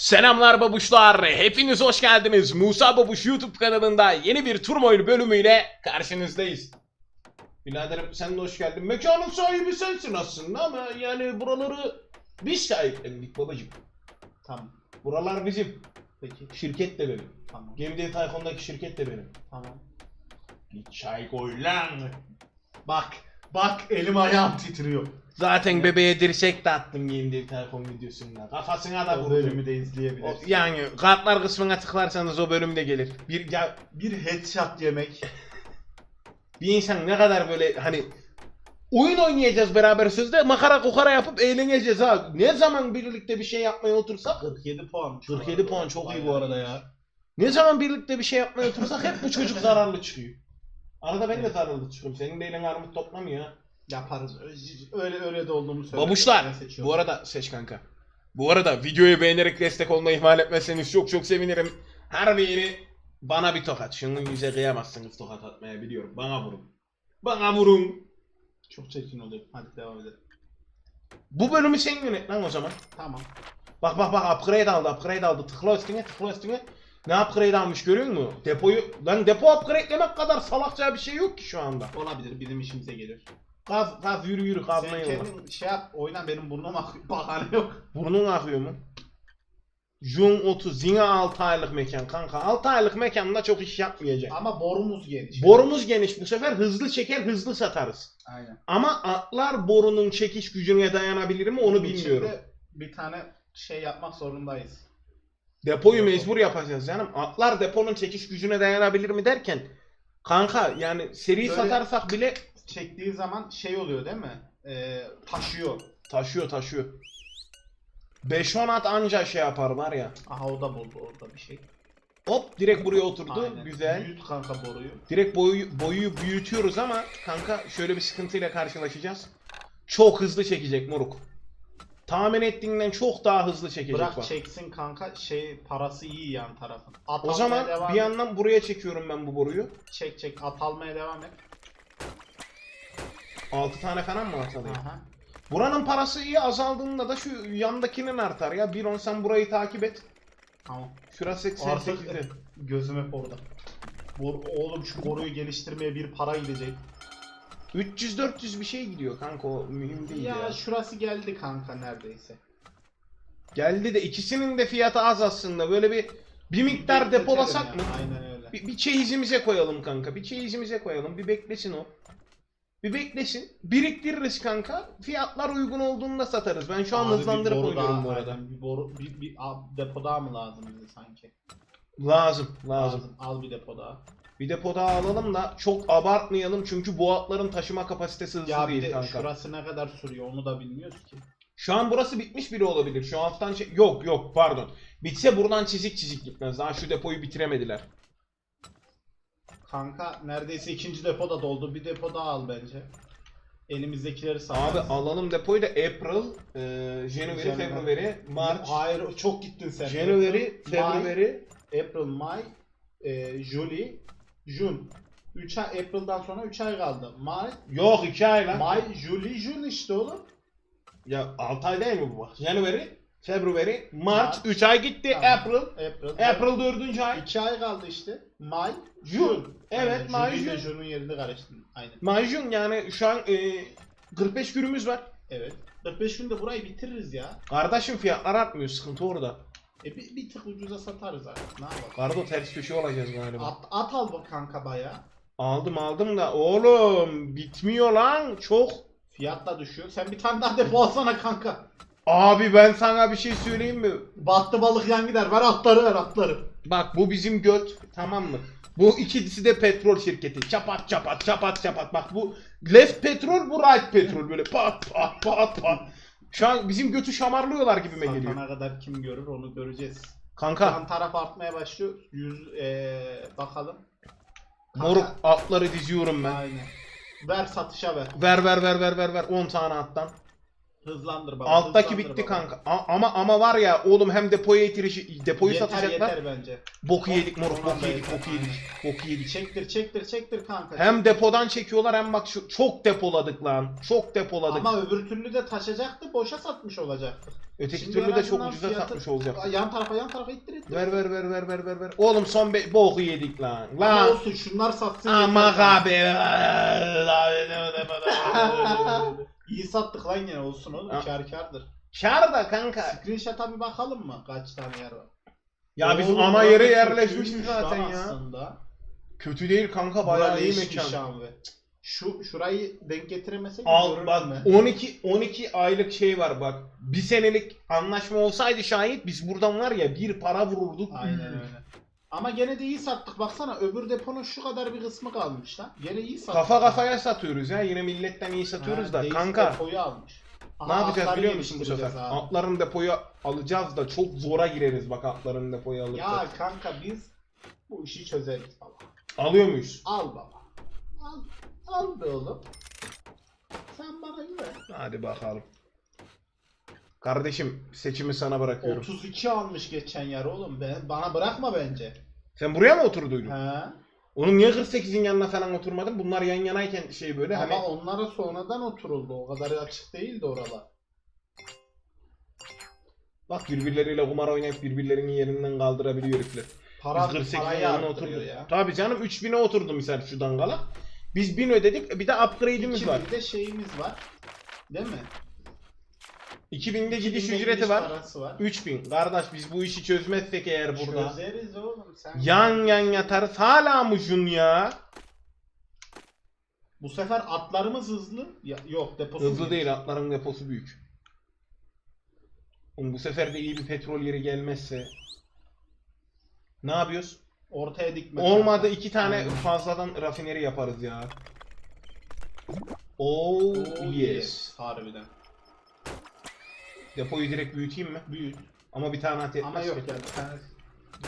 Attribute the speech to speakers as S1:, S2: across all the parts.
S1: Selamlar babuşlar. Hepiniz hoş geldiniz. Musa Babuş YouTube kanalında yeni bir turmoil bölümüyle karşınızdayız. Biraderim sen de hoş geldin. Mekanın sahibi sensin aslında ama yani buraları biz sahiplendik babacım.
S2: Tamam.
S1: Buralar bizim.
S2: Peki.
S1: Şirket de benim.
S2: Tamam.
S1: Game Day Tycoon'daki şirket de benim.
S2: Tamam.
S1: Bir çay koy lan.
S2: Bak. Bak elim ayağım titriyor.
S1: Zaten bebeğe dirsek de attım Day Tycoon videosunda. Kafasına da
S2: O
S1: vurdum.
S2: bölümü de
S1: O-
S2: izleyebilirsin.
S1: Yani kartlar kısmına tıklarsanız o bölümde gelir. Bir ya
S2: Bir headshot yemek.
S1: bir insan ne kadar böyle hani oyun oynayacağız beraber sözde makara kokara yapıp eğleneceğiz ha. Ne zaman birlikte bir şey yapmaya otursak
S2: 47 puan.
S1: 47 puan çok iyi bu arada ya. Ne zaman birlikte bir şey yapmaya otursak hep bu çocuk zararlı çıkıyor. Arada ben de zararlı çıkıyorum. Senin de elin armut toplamıyor.
S2: Yaparız. Öyle öyle de olduğumu söyle.
S1: Babuşlar bu arada seç kanka. Bu arada videoyu beğenerek destek olmayı ihmal etmezseniz çok çok sevinirim. Her biri bana bir tokat. Şunun yüze kıyamazsınız tokat atmaya biliyorum. Bana vurun. Bana vurun.
S2: Çok çirkin oluyor. Hadi devam edelim.
S1: Bu bölümü sen yönet lan o zaman.
S2: Tamam.
S1: Bak bak bak upgrade aldı upgrade aldı. Tıkla üstüne tıkla üstüne. Ne upgrade almış görüyor musun? Depoyu lan depo upgrade'lemek kadar salakça bir şey yok ki şu anda.
S2: Olabilir. Bizim işimize gelir.
S1: Kaz kaz yürü yürü
S2: Sen
S1: kazmayı yolla.
S2: kendin şey yap. Oyna benim burnum akıyor. Bahane yok.
S1: Burnun akıyor mu? Jun 30 yine 6 aylık mekan kanka. 6 aylık mekanda çok iş yapmayacak.
S2: Ama borumuz geniş.
S1: Borumuz geniş bu sefer hızlı çeker hızlı satarız.
S2: Aynen.
S1: Ama atlar borunun çekiş gücüne dayanabilir mi onu
S2: Bunun
S1: bilmiyorum.
S2: içinde Bir tane şey yapmak zorundayız.
S1: Depoyu mecbur yapacağız canım. Atlar deponun çekiş gücüne dayanabilir mi derken kanka yani seri
S2: Böyle-
S1: satarsak bile
S2: Çektiği zaman şey oluyor değil mi? Ee, taşıyor.
S1: taşıyor taşıyor. 5-10 at anca şey yapar var ya.
S2: Aha o da buldu orada bir şey.
S1: Hop direkt buraya oturdu.
S2: Aynen.
S1: Güzel.
S2: Büyüt kanka boruyu.
S1: Direkt boyu, boyu büyütüyoruz ama kanka şöyle bir sıkıntıyla karşılaşacağız. Çok hızlı çekecek moruk. Tahmin ettiğinden çok daha hızlı çekecek
S2: Bırak
S1: bak.
S2: çeksin kanka şey parası iyi yan tarafın. At
S1: O zaman bir
S2: et.
S1: yandan buraya çekiyorum ben bu boruyu.
S2: Çek çek at almaya devam et.
S1: 6 tane falan mı atalım? Buranın parası iyi azaldığında da şu yandakinin artar ya. Bir on sen burayı takip et.
S2: Tamam.
S1: Şurası 88'de.
S2: Artık gözüm hep orada. Bor, oğlum şu boruyu geliştirmeye bir para gidecek.
S1: 300-400 bir şey gidiyor kanka o mühim değil ya.
S2: Ya şurası geldi kanka neredeyse.
S1: Geldi de ikisinin de fiyatı az aslında. Böyle bir bir miktar depolasak
S2: ya,
S1: mı?
S2: Aynen öyle.
S1: Bir, bir çeyizimize koyalım kanka. Bir çeyizimize koyalım. Bir beklesin o. Bir beklesin. Biriktiririz kanka. Fiyatlar uygun olduğunda satarız. Ben şu an
S2: Abi bir
S1: hızlandırıp
S2: boru
S1: oynuyorum
S2: daha-
S1: bu arada.
S2: aynen, bir boru bir, bir a- depo daha mı lazım bize sanki?
S1: Lazım, lazım.
S2: Al bir depo daha.
S1: Bir depo daha alalım da çok abartmayalım çünkü bu atların taşıma kapasitesi hızlı
S2: Ya bir
S1: değil
S2: de
S1: kanka.
S2: şurası ne kadar sürüyor onu da bilmiyoruz ki.
S1: Şu an burası bitmiş biri olabilir. Şu alttan şey... Yok yok pardon. Bitse buradan çizik çizik gitmez. Daha şu depoyu bitiremediler.
S2: Kanka neredeyse ikinci depo da doldu. Bir depo daha al bence. Elimizdekileri.
S1: Abi alalım depoyu da April, e, January,
S2: January.
S1: February, March,
S2: Hayır çok gittin sen.
S1: January, February.
S2: April, May, e, July, Jun. 3 ay April'dan sonra 3 ay kaldı. May,
S1: Yok 2 ay lan.
S2: May, July, Jun işte oğlum.
S1: Ya 6 ay değil mi bu? January, February, March,
S2: March.
S1: 3 ay gitti.
S2: Tamam.
S1: April,
S2: April.
S1: April 4. ay.
S2: 2 ay kaldı işte. May,
S1: Jun.
S2: Jun.
S1: Evet,
S2: Aynen,
S1: May,
S2: July ile
S1: Jun.
S2: Jun'un yerini karıştırdın. Aynen.
S1: Majun yani şu an e, 45 günümüz var.
S2: Evet. 45 günde burayı bitiririz ya.
S1: Kardeşim fiyatlar artmıyor sıkıntı orada.
S2: E bir, bir tık ucuza satarız artık. Ne yapalım?
S1: Kardo ters köşe olacağız galiba.
S2: At, at al bak kanka baya.
S1: Aldım aldım da oğlum bitmiyor lan çok.
S2: Fiyat da düşüyor. Sen bir tane daha depo alsana kanka.
S1: Abi ben sana bir şey söyleyeyim mi?
S2: Battı balık yan gider. Ver atları ver atları.
S1: Bak bu bizim göt tamam mı? Bu ikisi de petrol şirketi. Çapat çapat çapat çapat. Bak bu left petrol bu right petrol böyle pat pat pat pat. Şu an bizim götü şamarlıyorlar gibime geliyor.
S2: Satana kadar kim görür onu göreceğiz.
S1: Kanka
S2: Yan taraf artmaya başlıyor. Yüz eee bakalım.
S1: Moruk atları diziyorum ben.
S2: Aynen. Ver satışa ver.
S1: Ver ver ver ver ver ver 10 tane attan.
S2: Hızlandır baba.
S1: Alttaki
S2: hızlandır
S1: bitti
S2: baba.
S1: kanka. A- ama ama var ya oğlum hem depoya itirişi depoyu
S2: yeter,
S1: satacaklar.
S2: Yeter bence.
S1: Boku yedik moruk boku yedik boku yedik. Boku yedik.
S2: Çektir çektir çektir kanka.
S1: Hem depodan çekiyorlar hem bak şu çok depoladık lan. Çok depoladık.
S2: Ama öbür türlü de taşacaktı, boşa satmış olacaktı.
S1: Öteki
S2: Şimdi
S1: türlü de çok ucuza
S2: fiyatı-
S1: satmış olacak.
S2: Yan tarafa yan tarafa ittir ittir.
S1: Ver ver ver ver ver ver ver. Oğlum son be boku yedik lan.
S2: Ama
S1: Lan.
S2: olsun şunlar satsın.
S1: Ama abi.
S2: İyi sattık lan yine olsun oğlum.
S1: Ha.
S2: Kar kardır.
S1: Kar da kanka.
S2: Screenshot'a bir bakalım mı? Kaç tane yer var?
S1: Ya biz
S2: Oğlum,
S1: ana
S2: burası
S1: yere yerleşmişiz zaten ya.
S2: Aslında.
S1: Kötü değil kanka
S2: Bayağı
S1: bayağı iyi mekan.
S2: Abi. Şu şurayı denk getiremesek
S1: Al bak 12 12 aylık şey var bak. Bir senelik anlaşma olsaydı şayet biz buradan var ya bir para vururduk.
S2: Aynen öyle. Ama gene de iyi sattık. Baksana öbür deponun şu kadar bir kısmı kalmış lan. Gene iyi sattık.
S1: Kafa kafaya satıyoruz ya. Yine milletten iyi satıyoruz
S2: Ha,
S1: da kanka.
S2: Depoyu almış.
S1: Ne
S2: Aha,
S1: yapacağız
S2: atları
S1: biliyor musun bu sefer?
S2: abi.
S1: Atların depoyu alacağız da çok zora gireriz bak atların depoyu alırsak.
S2: Ya kanka biz bu işi çözeriz baba.
S1: Alıyor muyuz?
S2: Al baba. Al. Al be oğlum. Sen bana güven.
S1: Hadi bakalım. Kardeşim seçimi sana bırakıyorum.
S2: 32 almış geçen yer oğlum. Ben, bana bırakma bence.
S1: Sen buraya mı oturduydun?
S2: He.
S1: Onun niye 48'in yanına falan oturmadın? Bunlar yan yanayken şey böyle
S2: Ama
S1: hani
S2: onlara sonradan oturuldu. O kadar açık değildi oralar.
S1: bak birbirleriyle kumar oynayıp birbirlerinin yerinden kaldırabiliyor herifler.
S2: Para,
S1: Biz 48'in
S2: parayı
S1: yanına oturduk.
S2: ya.
S1: Tabii canım 3000'e oturdu misal şu dangala. Biz 1000 ödedik bir de upgrade'imiz var.
S2: İkimizde şeyimiz var. Değil mi?
S1: 2000'de gidiş
S2: 2000'de
S1: ücreti
S2: gidiş
S1: var.
S2: parası var.
S1: 3000. Kardeş biz bu işi çözmezsek eğer burada.
S2: Çözeriz oğlum. Sen
S1: Yan yan yatarız. Hala mı jun ya?
S2: Bu sefer atlarımız hızlı. Ya, yok deposu
S1: Hızlı
S2: büyük.
S1: değil atların deposu büyük. Oğlum bu sefer de iyi bir petrol yeri gelmezse. Ne yapıyoruz?
S2: Ortaya dikme.
S1: Olmadı iki tane fazladan rafineri yaparız ya. Oh,
S2: Oh,
S1: yes.
S2: Harbiden.
S1: Depoyu direkt büyüteyim mi?
S2: Büyük.
S1: Ama bir tane at yetmez.
S2: Ama yok yani. bir tane-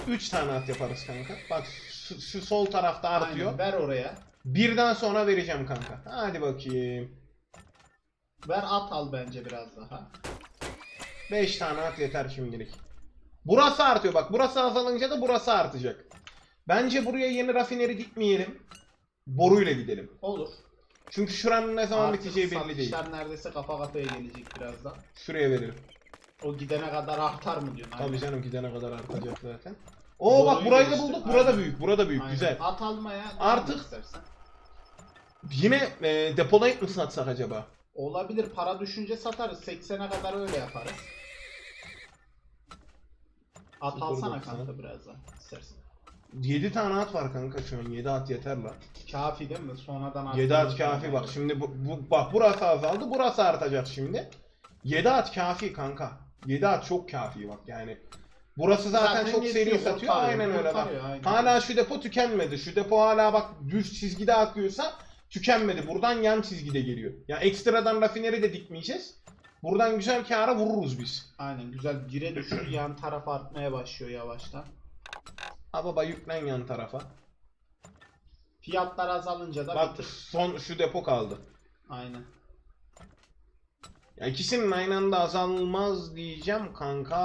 S1: 3 tane at yaparız kanka. Bak şu, şu sol tarafta artıyor.
S2: Aynen, ver oraya.
S1: Birden sonra vereceğim kanka. Hadi bakayım.
S2: Ver at al bence biraz daha.
S1: 5 tane at yeter şimdilik. Burası artıyor bak. Burası azalınca da burası artacak. Bence buraya yeni rafineri dikmeyelim. Boruyla gidelim.
S2: Olur.
S1: Çünkü şuranın ne zaman
S2: Artık
S1: biteceği belli değil.
S2: satışlar neredeyse kafa kafaya gelecek birazdan.
S1: Şuraya verelim.
S2: O gidene kadar artar mı diyorsun?
S1: Tabii
S2: Aynen.
S1: canım gidene kadar artacak zaten. Oo bak burayı da bulduk. Burada
S2: aynen.
S1: büyük. Burada büyük.
S2: Aynen.
S1: Güzel.
S2: At almaya devam
S1: Artık-
S2: istersen.
S1: Yine e, depolayıp mı satsak acaba?
S2: Olabilir para düşünce satarız. 80'e kadar öyle yaparız. At
S1: Sıfır
S2: alsana
S1: doksan.
S2: kanka birazdan istersen.
S1: 7 tane at var kanka şu an. 7 at yeter lan.
S2: Kafi değil mi? Sonradan
S1: 7 at kafi
S2: yani.
S1: bak. Şimdi bu, bu- bak burası azaldı. Burası artacak şimdi. 7 at kafi kanka. 7 at çok kafi bak yani. Burası zaten, çok
S2: yetiyor,
S1: seri satıyor. Aynen öyle bak.
S2: aynen.
S1: Hala şu depo tükenmedi. Şu depo hala bak düz çizgide akıyorsa tükenmedi. Buradan yan çizgide geliyor. Ya ekstradan rafineri de dikmeyeceğiz. Buradan güzel kâra vururuz biz.
S2: Aynen güzel bire düşür yan taraf artmaya başlıyor yavaştan.
S1: Ha baba yüklen yan tarafa.
S2: Fiyatlar azalınca da
S1: Bak
S2: bitir.
S1: son şu depo kaldı.
S2: Aynen.
S1: Ya ikisinin aynı anda azalmaz diyeceğim kanka.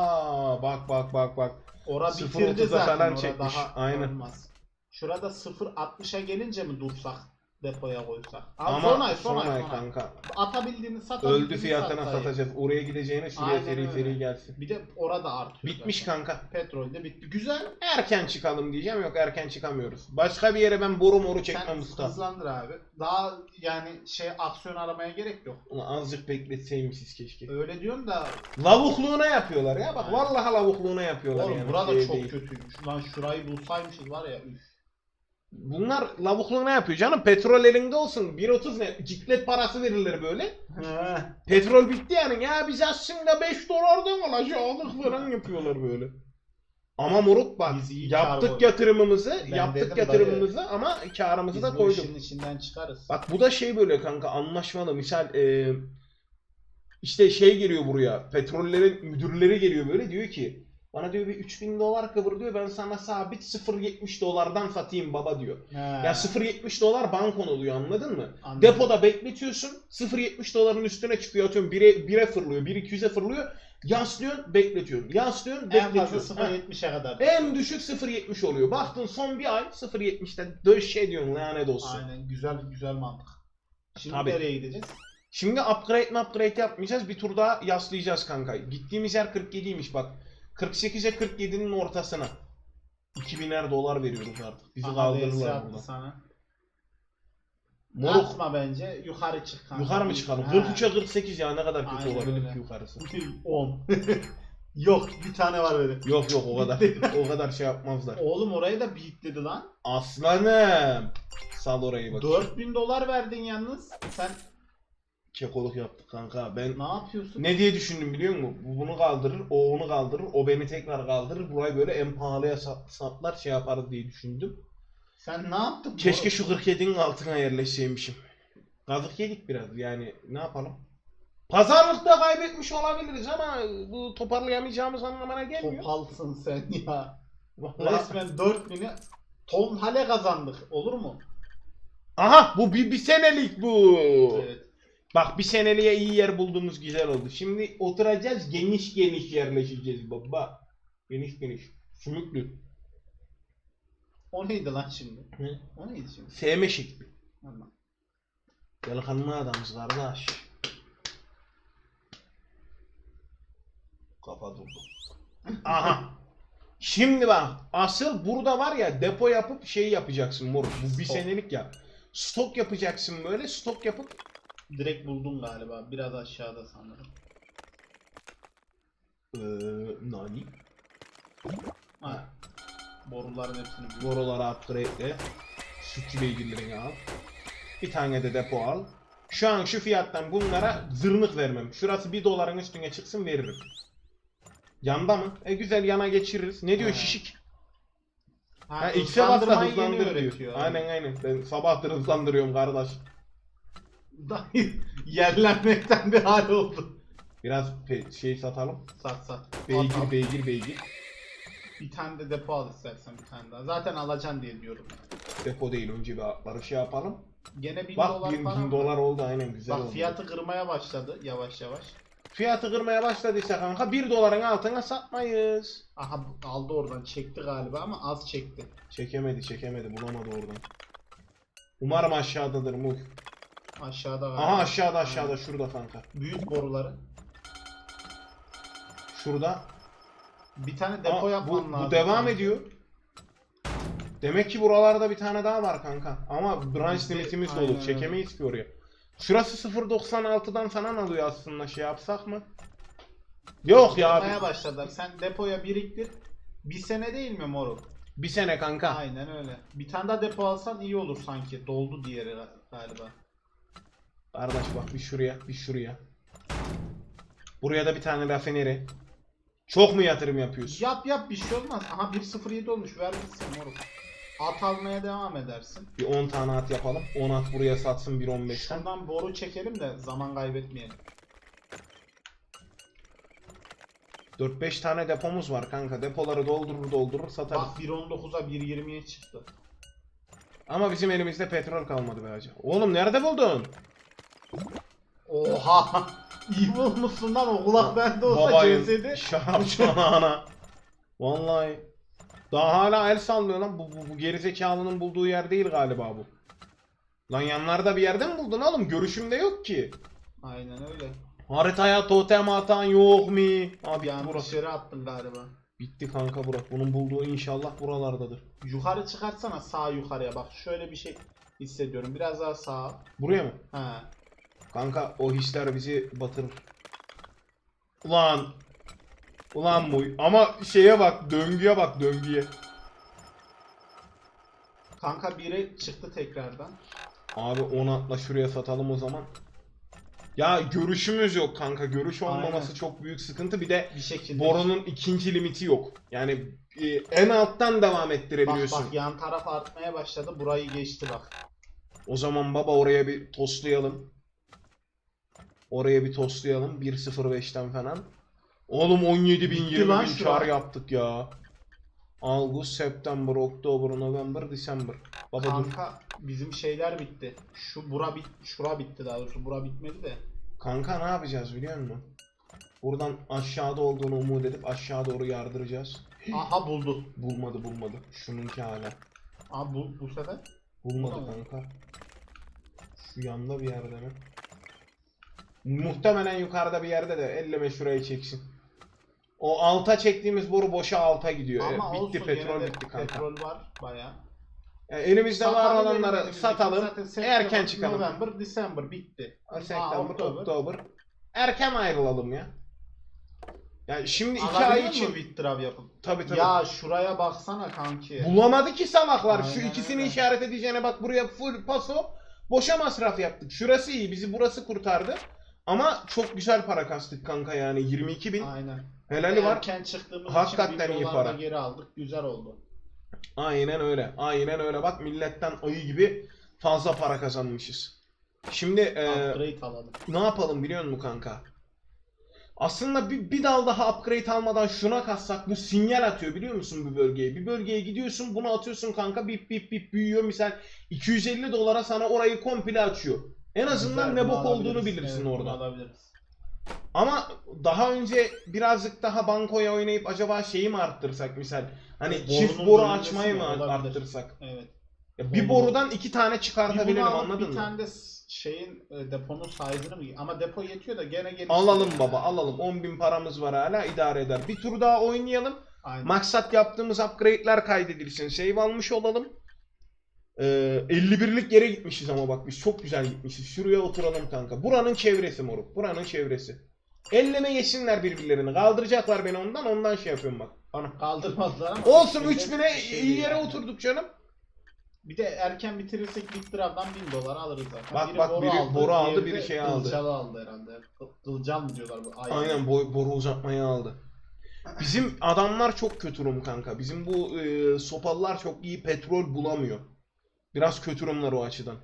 S1: Bak bak bak bak.
S2: Ora
S1: 0.30'a
S2: bitirdi zaten.
S1: falan
S2: Ora
S1: çekmiş,
S2: daha
S1: aynen.
S2: olmaz. Şurada 0.60'a gelince mi dursak depoya koysak? Ama,
S1: Ama
S2: son ay son
S1: son ay
S2: son ay.
S1: kanka.
S2: Atabildiğini sat.
S1: Öldü fiyatına satacağız. Oraya gideceğine şuraya seri seri gelsin.
S2: Bir de orada artıyor.
S1: Bitmiş
S2: zaten.
S1: kanka.
S2: Petrol de bitti. Güzel.
S1: Erken çıkalım diyeceğim. Yok erken çıkamıyoruz. Başka bir yere ben boru moru çekmem
S2: Sen
S1: usta.
S2: hızlandır abi. Daha yani şey aksiyon aramaya gerek yok.
S1: Ulan azıcık bekletseymişiz keşke.
S2: Öyle diyorsun da
S1: Lavukluğuna yapıyorlar ya. Bak
S2: Aynen.
S1: vallahi lavukluğuna yapıyorlar
S2: oğlum
S1: yani.
S2: burada
S1: Şey
S2: çok
S1: değil.
S2: kötüymüş. Lan şurayı bulsaymışız var ya üf.
S1: Bunlar lavukluğuna yapıyor canım. Petrol elinde olsun. 1.30 ne? Ciklet parası verilir böyle. Petrol bitti yani. Ya biz aslında 5 dolardan alacaktık falan yapıyorlar böyle. Ama moruk bak
S2: Biz iyi kar
S1: yaptık
S2: koyduk.
S1: yatırımımızı,
S2: Ben
S1: yaptık
S2: dedim
S1: yatırımımızı ama karımızı
S2: Biz
S1: da
S2: bu
S1: koyduk.
S2: işin içinden çıkarız.
S1: Bak bu da şey böyle kanka anlaşmalı. Misal e, işte şey geliyor buraya. Petrollerin müdürleri geliyor böyle diyor ki Bana diyor bir 3000 dolar kıvır diyor. Ben sana sabit 0.70 dolardan satayım baba diyor.
S2: He.
S1: Ya 0.70 dolar bankon oluyor anladın mı?
S2: Anladım.
S1: Depoda bekletiyorsun. 0.70 doların üstüne çıkıyor atıyorum 1'e 1'e fırlıyor. 1.200'e fırlıyor. Yaslıyorsun bekletiyorsun. Yaslıyorsun
S2: en fazla
S1: bekletiyorsun. Ha.
S2: 0.70'e kadar.
S1: En düşük 0.70 oluyor. Baktın son bir ay 0.70'te döş şey diyorsun lanet olsun.
S2: Aynen güzel güzel mantık. Şimdi
S1: Tabii.
S2: nereye gideceğiz?
S1: Şimdi upgrade mi upgrade yapmayacağız. Bir tur daha yaslayacağız kanka. Gittiğimiz yer 47'ymiş bak. 48'e 47'nin ortasına. 2000'er dolar veriyoruz artık. Bizi kaldırırlar
S2: attı
S1: buradan.
S2: sana.
S1: Moruk
S2: Atma bence. Yukarı çık kanka.
S1: yukarı mı çıkalım?
S2: Ha.
S1: 43'e 48 ya ne kadar kötü
S2: Aynen
S1: olabilir
S2: öyle.
S1: ki yukarısı.
S2: 10. Yok bir tane var böyle.
S1: Yok yok o kadar. o kadar şey yapmazlar.
S2: Oğlum orayı da beatledi lan.
S1: Aslanım. Sal orayı bak.
S2: 4000 dolar verdin yalnız. Sen
S1: Kekoluk yaptık kanka. Ben
S2: ne yapıyorsun?
S1: ne diye düşündüm biliyor musun? Bu bunu kaldırır, o onu kaldırır, o beni tekrar kaldırır. Burayı böyle en pahalıya sat, satlar şey yaparız diye düşündüm.
S2: Sen ne yaptın?
S1: Keşke şu 47'nin altına yerleşseymişim. Kazık yedik biraz yani ne yapalım? Pazarlıkta kaybetmiş olabiliriz ama bu toparlayamayacağımız anlamına gelmiyor.
S2: Topalsın sen ya.
S1: Vallahi-
S2: Resmen 4000'i Tom Hale kazandık. Olur mu?
S1: Aha bu bir, bir senelik bu.
S2: Evet.
S1: Bak bir seneliğe iyi yer bulduğumuz güzel oldu. Şimdi oturacağız geniş geniş yerleşeceğiz baba. Geniş geniş. Sümüklü.
S2: O neydi lan şimdi?
S1: Hı?
S2: O neydi şimdi?
S1: Sevme şekli. Delikanlı adamız kardeş. Kafa durdu. Aha. Şimdi bak asıl burada var ya depo yapıp şey yapacaksın moruk. Bu bir senelik ya. Stok yapacaksın böyle stok yapıp
S2: Direkt buldum galiba. Biraz aşağıda sanırım.
S1: eee nani?
S2: Ha. Boruların hepsini buldum.
S1: Boruları upgrade'le. Sütçü beygirlerini al. Bir tane de depo al. Şu an şu fiyattan bunlara zırnık vermem. Şurası bir doların üstüne çıksın veririm. Yanda mı? E güzel yana geçiririz. Ne diyor
S2: He.
S1: şişik?
S2: Ha,
S1: Ha, X'e bas da
S2: hızlandırmayı yeni
S1: hızlandır diyor. Aynen aynen. Ben sabahtır hızlandırıyorum kardeş.
S2: Dayı yerlenmekten bir hal oldu.
S1: Biraz pe- şey satalım.
S2: Sat sat.
S1: Beygir
S2: al.
S1: beygir beygir.
S2: Bir tane de depo al istersen bir tane daha. Zaten alacaksın diye diyorum.
S1: Depo değil önce bir atları şey yapalım.
S2: Gene 1000
S1: Bak
S2: dolar
S1: 1000
S2: falan.
S1: dolar oldu aynen güzel
S2: Bak
S1: oldu.
S2: fiyatı kırmaya başladı yavaş yavaş.
S1: Fiyatı kırmaya başladıysa kanka 1 doların altına satmayız.
S2: Aha aldı oradan çekti galiba ama az çekti.
S1: Çekemedi çekemedi bulamadı oradan. Umarım aşağıdadır Muf.
S2: Aşağıda galiba.
S1: Aha aşağıda aşağıda şurada kanka.
S2: Büyük boruları.
S1: Şurada.
S2: Bir tane depo
S1: Aa,
S2: yapman
S1: bu,
S2: lazım.
S1: bu devam
S2: sanki.
S1: ediyor. Demek ki buralarda bir tane daha var kanka. Ama branch limitimiz
S2: aynen
S1: dolu.
S2: öyle.
S1: Çekemeyiz ki oraya. Şurası 0.96'dan falan alıyor aslında şey yapsak mı? Yok ya abi.
S2: başladılar. Sen depoya biriktir. Bir sene değil mi moruk?
S1: Bir sene kanka.
S2: Aynen öyle. Bir tane daha depo alsan iyi olur sanki. Doldu diğeri ga- galiba.
S1: Kardeş bak bir şuraya bir şuraya. Buraya da bir tane rafineri. Çok mu yatırım yapıyorsun?
S2: Yap yap bir şey olmaz. Aha 1.07 olmuş. Ver gitsin moruk. At almaya devam edersin.
S1: Bir 10 tane at yapalım. 10 at buraya satsın 1.15'ten.
S2: Şuradan boru çekelim de zaman kaybetmeyelim.
S1: 4-5 tane depomuz var kanka. Depoları doldurur doldurur satarız.
S2: Bak 1.19'a 1.20'ye çıktı.
S1: Ama bizim elimizde petrol kalmadı be hacı. Oğlum nerede buldun?
S2: Oha! İyi bulmuşsun lan o kulak bende olsa CS'de.
S1: şapşalağına. Vallahi. Daha hala el sallıyor lan. Bu, bu, bu gerizekalının bulduğu yer değil galiba bu. Lan yanlarda bir yerde mi buldun oğlum? Görüşümde yok ki.
S2: Aynen öyle.
S1: Haritaya totem atan yok mu? Abi
S2: Yani
S1: burası.
S2: dışarı attın galiba.
S1: Bitti kanka Burak. Bunun bulduğu inşallah buralardadır.
S2: Yukarı çıkartsana sağ yukarıya bak. Şöyle bir şey hissediyorum. Biraz daha sağa.
S1: Buraya mı?
S2: He.
S1: Kanka o hisler bizi batırır. Ulan. Ulan bu. Ama şeye bak. Döngüye bak döngüye.
S2: Kanka biri çıktı tekrardan.
S1: Abi 10 atla şuraya satalım o zaman. Ya görüşümüz yok kanka. Görüş olmaması
S2: Aynen.
S1: çok büyük sıkıntı. Bir de
S2: Bir şekilde.
S1: boronun ikinci limiti yok. Yani e, en alttan devam
S2: bak
S1: ettirebiliyorsun.
S2: bak yan taraf artmaya başladı. Burayı geçti bak.
S1: O zaman baba oraya bir toslayalım. Oraya bir toslayalım. 1.05'ten falan. Oğlum 17 bin
S2: Bitti
S1: 20
S2: lan
S1: bin
S2: şu
S1: kar
S2: an.
S1: yaptık ya. Ağustos, September, Oktober, November, December. Baba dur.
S2: Kanka bizim şeyler bitti. Şu bura bit şura bitti daha doğrusu bura bitmedi de.
S1: Kanka ne yapacağız biliyor musun? Buradan aşağıda olduğunu umut edip aşağı doğru yardıracağız.
S2: Aha buldu.
S1: Bulmadı bulmadı. Şununki hala.
S2: Aha bu, bu sefer.
S1: Bulmadı kanka. Şu yanda bir yerde mi? Muhtemelen yukarıda bir yerde de elleme şurayı çeksin. O alta çektiğimiz boru boşa alta gidiyor.
S2: Ama
S1: Evet, bitti
S2: olsun
S1: petrol
S2: gene de
S1: bitti kanka.
S2: Petrol var baya.
S1: Yani elimizde var
S2: Satalım
S1: olanları
S2: elimizdeki.
S1: satalım.
S2: Zaten September,
S1: Erken çıkalım.
S2: November, December bitti.
S1: September,
S2: Oktober.
S1: Oktober. Erken ayrılalım ya. Yani şimdi iki
S2: Alabiliyor
S1: ay için
S2: withdraw yapıp?
S1: tabi tabi.
S2: Ya şuraya baksana kanki.
S1: Bulamadı ki salaklar. Şu
S2: Aynen
S1: ikisini
S2: öyle.
S1: işaret edeceğine bak buraya full paso. Boşa masraf yaptık. Şurası iyi. Bizi burası kurtardı. Ama çok güzel para kastık kanka yani. 22 bin.
S2: Aynen.
S1: Helali var.
S2: Erken çıktığımız
S1: Hakikaten
S2: için
S1: iyi para.
S2: geri aldık. Güzel oldu.
S1: Aynen öyle. Aynen öyle. Bak milletten ayı gibi fazla para kazanmışız. Şimdi e,
S2: Upgrade alalım.
S1: ne yapalım biliyor musun kanka? Aslında bir, bir dal daha upgrade almadan şuna kassak bu sinyal atıyor biliyor musun bir bölgeye? Bir bölgeye gidiyorsun bunu atıyorsun kanka bip bip bip büyüyor misal 250 dolara sana orayı komple açıyor. En azından ne bok olduğunu bilirsin orada.
S2: alabiliriz.
S1: Ama daha önce birazcık daha bankoya oynayıp acaba şeyi mi arttırsak misal? Hani
S2: Borunun
S1: çift boru açmayı
S2: mi?
S1: mı
S2: Olabilir.
S1: arttırsak?
S2: Evet.
S1: Ya bir
S2: Boru-
S1: borudan iki tane
S2: Bir
S1: çıkartabilelim
S2: bunu alıp
S1: anladın
S2: bir
S1: mı?
S2: tane de s- şeyin e, deponun size'ını mı? Ama depo yetiyor da gene geliştirelim.
S1: Alalım baba alalım. 10 bin paramız var hala idare eder. Bir tur daha oynayalım.
S2: Aynen.
S1: Maksat yaptığımız upgrade'ler kaydedilsin. Save almış olalım. Ee, 51'lik yere gitmişiz ama bak biz çok güzel gitmişiz. Şuraya oturalım kanka. Buranın çevresi moruk. Buranın çevresi. Elleme yesinler birbirlerini. Kaldıracaklar beni ondan. Ondan şey yapıyorum bak. Ana.
S2: Kaldırmazlar ama.
S1: Olsun
S2: bir de
S1: 3000'e
S2: şey
S1: iyi yere
S2: yani.
S1: oturduk canım.
S2: Bir de erken bitirirsek Withdraw'dan 1000 dolar alırız zaten.
S1: Bak, bak, biri boru aldı, biri şey aldı.
S2: Kılcal aldı herhalde. Kıl- Kılcal mı diyorlar bu?
S1: Aynen boy, boru uzatmayı aldı. Bizim adamlar çok kötü rum kanka. Bizim bu e, sopalılar çok iyi petrol bulamıyor. Biraz kötü rumlar o açıdan.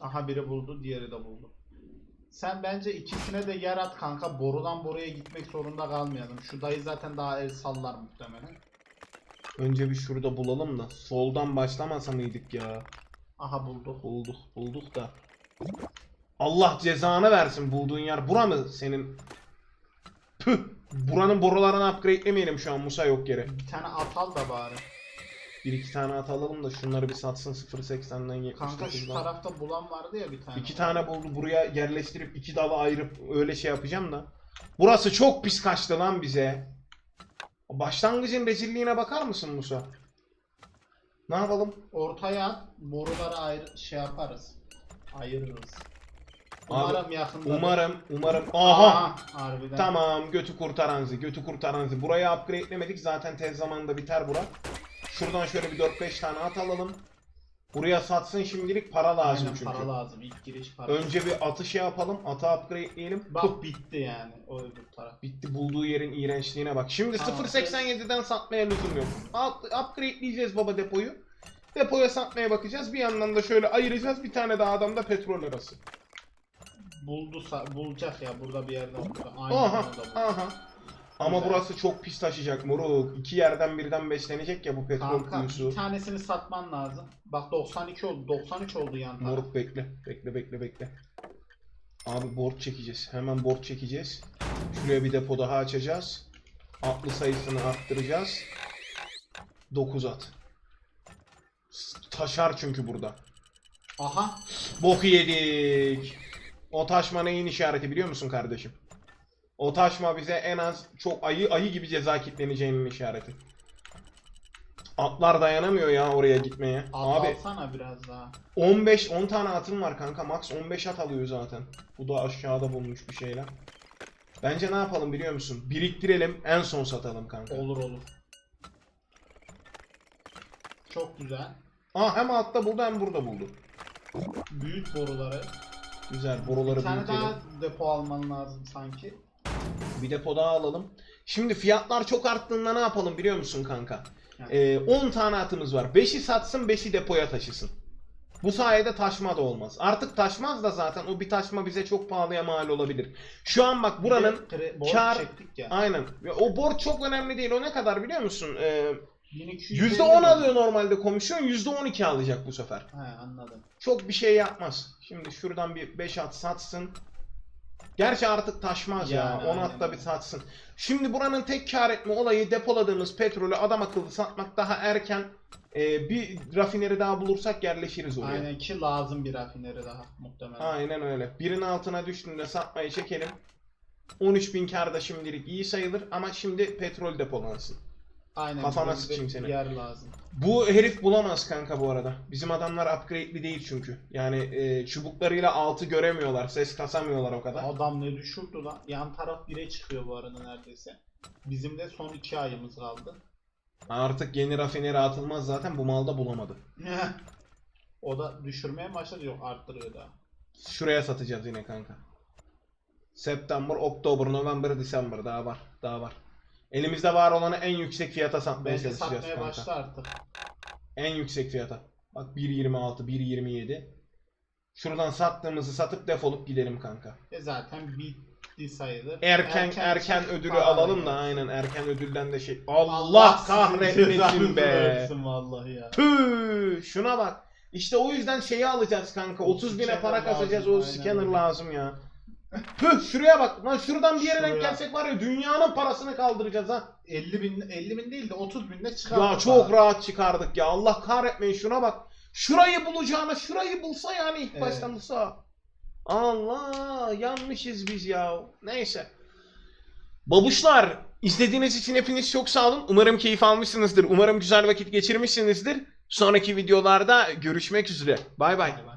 S2: Aha biri buldu, diğeri de buldu. Sen bence ikisine de yer at kanka. Borudan boruya gitmek zorunda kalmayalım. Şu dayı zaten daha el sallar muhtemelen.
S1: Önce bir şurada bulalım da. Soldan başlamasa mıydık ya?
S2: Aha buldu.
S1: Bulduk, bulduk da. Allah cezanı versin bulduğun yer. Bura mı senin? Püh! Buranın borularını upgrade'lemeyelim şu an Musa yok yere.
S2: Bir tane atal da bari.
S1: Bir iki tane at alalım da şunları bir satsın 0.80'den
S2: Kanka şu
S1: 79'dan.
S2: tarafta bulan vardı ya bir tane.
S1: İki tane buldu buraya yerleştirip iki dalı ayırıp öyle şey yapacağım da. Burası çok pis kaçtı lan bize. Başlangıcın rezilliğine bakar mısın Musa? Ne yapalım?
S2: Ortaya at, boruları ayrı şey yaparız. Ayırırız. Umarım yakında.
S1: Umarım, umarım. Aha!
S2: Harbiden.
S1: Tamam, götü kurtaranızı, götü kurtaranızı. Burayı upgrade'lemedik. Zaten tez zamanda biter bura. Şuradan şöyle bir 4-5 tane at alalım. Buraya satsın şimdilik para lazım
S2: Aynen,
S1: çünkü.
S2: para lazım. İlk giriş para.
S1: Önce bir atı şey yapalım. Atı upgrade'leyelim.
S2: Bak bitti yani o öbür taraf.
S1: Bitti bulduğu yerin iğrençliğine bak. Şimdi
S2: Tamam.
S1: 0.87'den satmaya lüzum yok. Alt, upgradeleyeceğiz baba depoyu. Depoya satmaya bakacağız. Bir yandan da şöyle ayıracağız. Bir tane daha adamda petrol arası.
S2: Buldu bulacak ya burada bir yerde. Aynen
S1: Aha, aha. Ama
S2: Güzel.
S1: burası çok pis taşıyacak moruk. İki yerden birden beslenecek ya bu petrol
S2: Kanka
S1: kuyusu.
S2: bir tanesini satman lazım. Bak 92 oldu. 93 oldu yan taraf.
S1: Moruk bekle. Bekle bekle bekle. Abi borç çekeceğiz. Hemen borç çekeceğiz. Şuraya bir depo daha açacağız. Atlı sayısını arttıracağız. 9 at. Taşar çünkü burada.
S2: Aha.
S1: Boku yedik. O taşma neyin işareti biliyor musun kardeşim? O taşma bize en az çok ayı ayı gibi ceza kitleneceğinin işareti. Atlar dayanamıyor ya oraya gitmeye.
S2: At
S1: Abi
S2: alsana biraz daha.
S1: 15 10 tane atım var kanka. Max 15 at alıyor zaten. Bu da aşağıda bulmuş bir şeyler. Bence ne yapalım biliyor musun? Biriktirelim en son satalım kanka.
S2: Olur olur. Çok güzel.
S1: Aa hem altta buldu hem burada buldu.
S2: Büyük boruları.
S1: Güzel boruları
S2: Bir tane
S1: büyütelim.
S2: daha depo alman lazım sanki.
S1: Bir depo daha alalım. Şimdi fiyatlar çok arttığında ne yapalım biliyor musun kanka? Ee, 10 tane atımız var. 5'i satsın 5'i depoya taşısın. Bu sayede taşma da olmaz. Artık taşmaz da zaten o bir taşma bize çok pahalıya mal olabilir. Şu an bak buranın kar- aynen. Ya O borç çok önemli değil. O ne kadar biliyor musun? Ee,
S2: 1250
S1: %10
S2: mi?
S1: alıyor normalde komisyon. %12 alacak bu sefer.
S2: He anladım.
S1: Çok bir şey yapmaz. Şimdi şuradan bir 5 at satsın. Gerçi artık taşmaz ya.
S2: Yani
S1: 10
S2: aynen
S1: at da bir satsın. Şimdi buranın tek kar etme olayı depoladığımız petrolü adam akıllı satmak daha erken. Ee, bir rafineri daha bulursak yerleşiriz oraya.
S2: Aynen ki lazım bir rafineri daha muhtemelen.
S1: Aynen öyle. Birin altına düştüğünde satmayı çekelim. 13.000 kar da şimdilik iyi sayılır ama şimdi petrol depolansın.
S2: Aynen.
S1: Kafana sıçayım seni.
S2: Yer lazım.
S1: Bu herif bulamaz kanka bu arada. Bizim adamlar upgrade'li değil çünkü. Yani e, çubuklarıyla altı göremiyorlar. Ses kasamıyorlar o kadar.
S2: Adam ne düşürdü lan? Yan taraf 1'e çıkıyor bu arada neredeyse. Bizim de son 2 ayımız kaldı.
S1: Artık yeni rafineri atılmaz zaten bu malda bulamadı.
S2: o da düşürmeye başladı yok arttırıyor da.
S1: Şuraya satacağız yine kanka. September, Oktober, November, December daha var. Daha var. Elimizde var olanı en yüksek fiyata satmaya
S2: Bence
S1: çalışacağız
S2: satmaya
S1: kanka.
S2: başla artık.
S1: En yüksek fiyata. Bak 1.26, 1.27. Şuradan sattığımızı satıp defolup gidelim kanka.
S2: E zaten bitti sayılır.
S1: Erken erken,
S2: çık,
S1: ödülü alalım da aynen erken ödülden de şey. Allah,
S2: sizin
S1: kahretmesin be.
S2: vallahi ya.
S1: Tüh, şuna bak. İşte o yüzden şeyi alacağız kanka.
S2: O
S1: 30 bine para kasacağız. O scanner lazım ya. Tüh şuraya bak. Lan şuradan bir yere denk
S2: Şuraya.
S1: gelsek var ya dünyanın parasını kaldıracağız ha.
S2: 50 bin 50 bin değil de 30 binde çıkar.
S1: Ya çok rahat çıkardık ya. Allah kahretmeyin şuna bak. Şurayı bulacağına şurayı bulsa yani ilk
S2: Evet.
S1: baştan bulsa. Allah yanmışız biz ya. Neyse. Babuşlar izlediğiniz için hepiniz çok sağ olun. Umarım keyif almışsınızdır. Umarım güzel vakit geçirmişsinizdir. Sonraki videolarda görüşmek üzere. Bay bay.
S2: Bay bay.